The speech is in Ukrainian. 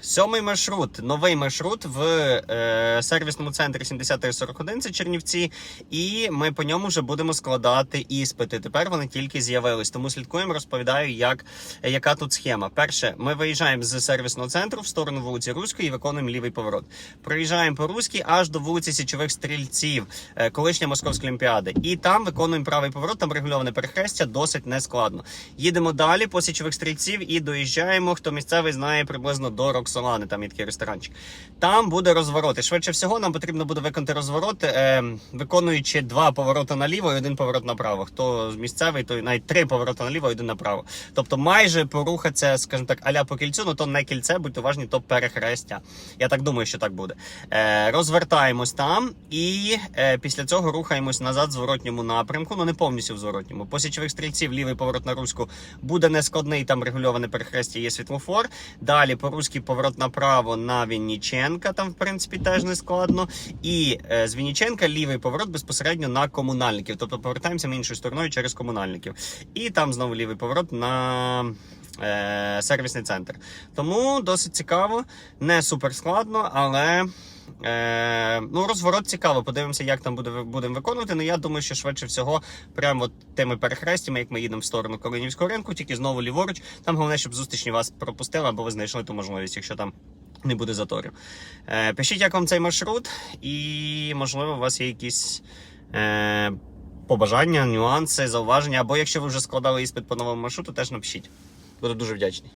сьомий маршрут, новий маршрут в е, сервісному центрі 7041, це Чернівці, і ми по ньому вже будемо складати іспити. Тепер вони тільки з'явились. Тому слідкуємо, розповідаю, як, яка тут схема. Перше, ми виїжджаємо з сервісного центру в сторону вулиці Руської і виконуємо лівий поворот. Проїжджаємо по Руській аж до вулиці Січових Стрільців, е, колишня Московська Олімпіади. І там виконуємо правий поворот, там регульоване перехрестя, досить нескладно. Їдемо далі по Січових Стрільців і доїжджаємо. Хто місцевий знає приблизно до Роксолани, там є такий ресторанчик. Там буде розворот. І швидше всього нам потрібно буде виконати розворот, е, виконуючи два повороти наліво і один поворот направо. Хто місцевий, то навіть три повороти наліво і один направо. Тобто майже порухатися, скажімо так, аля по кільцю, ну то не кільце, будьте уважні, то перехрестя. Я так думаю, що так буде. Е, розвертаємось там і е, після цього рухаємось назад в зворотньому напрямку. Ну не повністю в зворотньому. По січових стрільців лівий поворот на руську буде нескладний, там регульоване перехрестя, є світлофор. Далі по руський поворот направо на Вінніченка, там в принципі теж не складно. І е, з Вінніченка лівий поворот безпосередньо на комунальників. Тобто повертаємося ми іншою стороною через комунальників. І там знову лівий поворот на е, сервісний центр. Тому досить цікаво, не супер складно, але. Е, ну, розворот цікаво. Подивимося, як там буде будемо виконувати. Ну я думаю, що швидше всього, прямо тими перехрестями, як ми їдемо в сторону Калинівського ринку, тільки знову ліворуч. Там головне, щоб зустрічні вас пропустили, або ви знайшли ту можливість, якщо там не буде заторів. Е, пишіть, як вам цей маршрут, і можливо, у вас є якісь. Е, Побажання, нюанси, зауваження, або якщо ви вже складали іспит по новому маршруту, теж напишіть. Буду дуже вдячний.